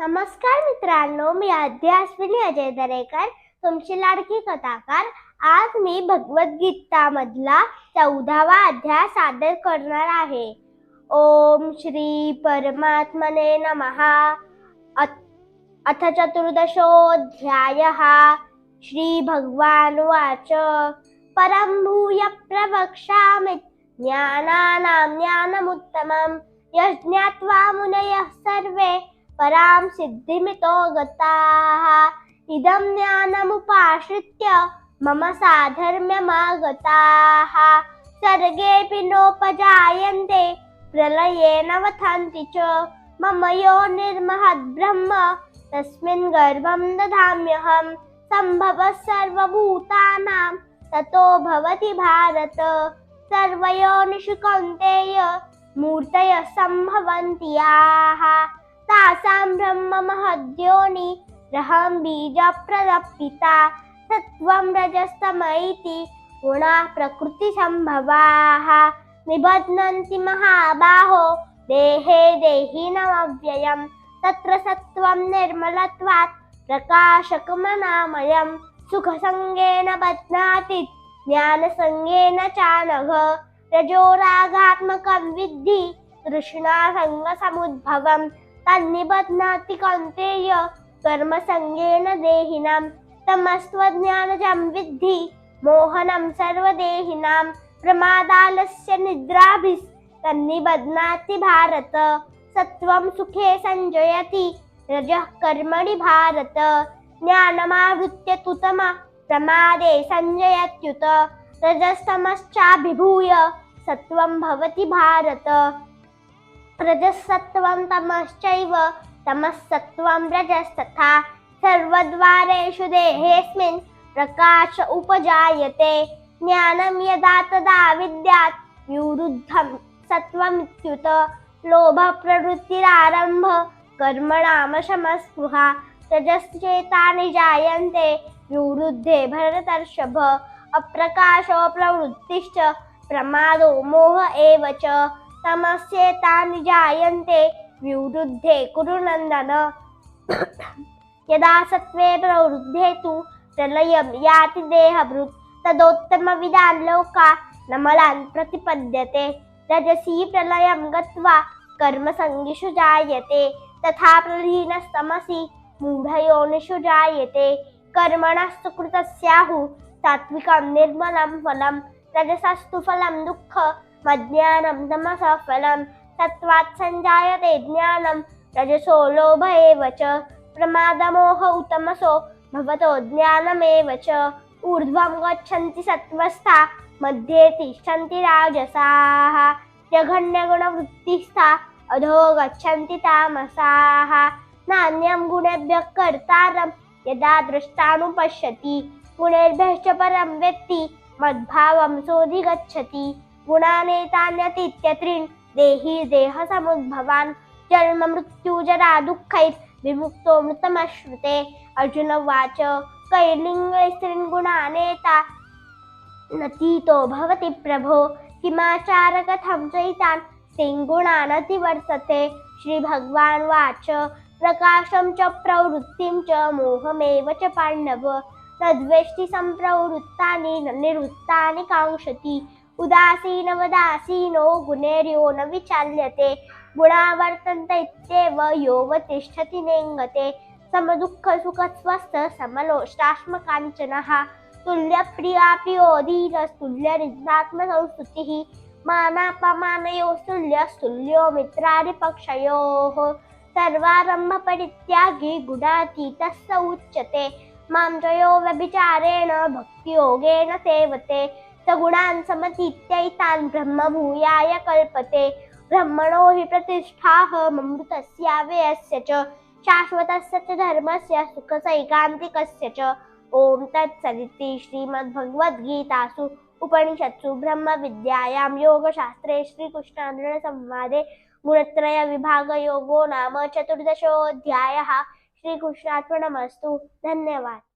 नमस्कार मित्रांनो मी अध्याश्विनी अजय दरेकर तुमची लाडकी कथाकार. आज मी भगवद्गीता मधला चौदावा अध्याय सादर करणार आहे. ओम श्री परमात्मने नमहा. अथ- अथ चतुर्दशोऽध्यायः श्री भगवान वाच परं भूय प्रवक्ष्यामि. ज्ञानानां ज्ञानमुत्तमं. यज्ञात्वा मुनयः सर्वे. परां सिद्धिमितो गताः इदं ज्ञानमुपाश्रित्य मम साधर्म्यमागताः। सर्गेऽपि नोपजायन्ते प्रलयेन वथन्ति च। मम यो निर्महद्ब्रह्म तस्मिन् गर्भं दधाम्यहं। सम्भवः सर्वभूतानां ततो भवति भारत। सर्वयोनिषु कौन्तेय मूर्तयः सम्भवन्ति याः। तासां ब्रह्म महद्योनि रहं बीजप्रदपिता सत्त्वं रजस्तम इति गुणाः प्रकृतिसम्भवाः। निबध्नन्ति महाबाहो देहे देहिनमव्ययं तत्र सत्त्वं निर्मलत्वात् प्रकाशकमनामयं सुखसङ्गेन बध्नाति ज्ञानसङ्गेन चानघ रजोरागात्मकं विद्धि तृष्णासङ्गसमुद्भवम्। तन्निबध्नाति कौन्तेय कर्मसङ्गेन देहिनां तमस्त्वज्ञानजं विद्धि मोहनं सर्वदेहिनां प्रमादालस्य निद्राभिस्तन्निबध्नाति भारत सत्त्वं सुखे सञ्जयति रजः कर्मणि भारत ज्ञानमावृत्य तु प्रमादे सञ्जयत्युत रजस्तमश्चाभिभूय सत्त्वं भवति भारत। रजसत्त्वं तमश्चैव तमस्सत्त्वं रजस्तथा सर्वद्वारेषु देहेऽस्मिन् प्रकाश उपजायते। ज्ञानं यदा तदा विद्यात् विवृद्धं सत्त्वमित्युत। लोभप्रवृत्तिरारम्भ कर्मणामशमस्पृहा रजश्चेतानि जायन्ते विवृद्धे भरतर्षभ अप्रकाशो प्रवृत्तिश्च प्रमादो मोह एव च। तमस्येतानि जायन्ते विवृद्धे कुरु नन्दन। यदा सत्त्वे प्रवृद्धे तु प्रलयं याति देहभृत् तदोत्तमविदान् लोका नमलान् प्रतिपद्यते। रजसी प्रलयं गत्वा कर्मसङ्गिषु जायते तथा प्रलीनस्तमसि मूढयोनिषु जायते। कर्मणस्तु कृतस्याहुः सात्विकं निर्मलं फलं रजसस्तु फलं दुःख मज्ञानं तमसः फलं सत्त्वात् सञ्जायते ज्ञानं रजसो लोभ एव च प्रमादमोह उत्तमसो भवतो ज्ञानमेव च। ऊर्ध्वं गच्छन्ति सत्त्वस्था मध्ये तिष्ठन्ति राजसाः। जघन्यगुणवृत्तिस्था अधो गच्छन्ति तामसाः। नान्यं गुणेभ्यः कर्तारं यदा द्रष्टानुपश्यति गुणेभ्यश्च परं वेत्ति मद्भावं सोऽधिगच्छति गुणानेतान्यतीत्यत्रीन् देहि देहसमुद्भवान् जन्म मृत्युजरा दुःखैर्विमुक्तो मृतमश्रुते अर्जुन उवाच कैर्लिङ्गैस्त्रीन् नतीतो भवति प्रभो किमाचारकथं चैतान् स्त्रीन् गुणानतिवर्तते श्रीभगवान् वाच प्रकाशं च प्रवृत्तिं च मोहमेव च पाण्डव. तद्वेष्टि सम्प्रवृत्तानि न निवृत्तानि काङ्क्षति. उदासीनवदासीनो गुणेर्यो न विचाल्यते गुणावर्तन्त इत्येव योव तिष्ठति नेङ्गते समदुःखसुखस्वस्थ समलोष्टाश्मकाञ्चनः तुल्यप्रिया प्रियोधीरस्तुल्यनिन्दात्मसंस्तुतिः मानापमानयोस्तुल्यस्तुल्यो मित्रादिपक्षयोः सर्वारम्भपरित्यागी गुणातीतः स उच्यते मां च व्यभिचारेण भक्तियोगेन सेवते स गुणान् समतीत्यैतान् ब्रह्मभूयाय कल्पते। ब्रह्मणो हि प्रतिष्ठाः ममृतस्याव्ययस्य च शाश्वतस्य च धर्मस्य सुखसैकान्तिकस्य च। ॐ तत्सदिति श्रीमद्भगवद्गीतासु उपनिषत्सु ब्रह्मविद्यायां योगशास्त्रे श्रीकृष्णार्जुनसंवादे गुणत्रयविभागयोगो नाम चतुर्दशोऽध्यायः। श्रीकृष्णात्मनमस्तु धन्यवाद।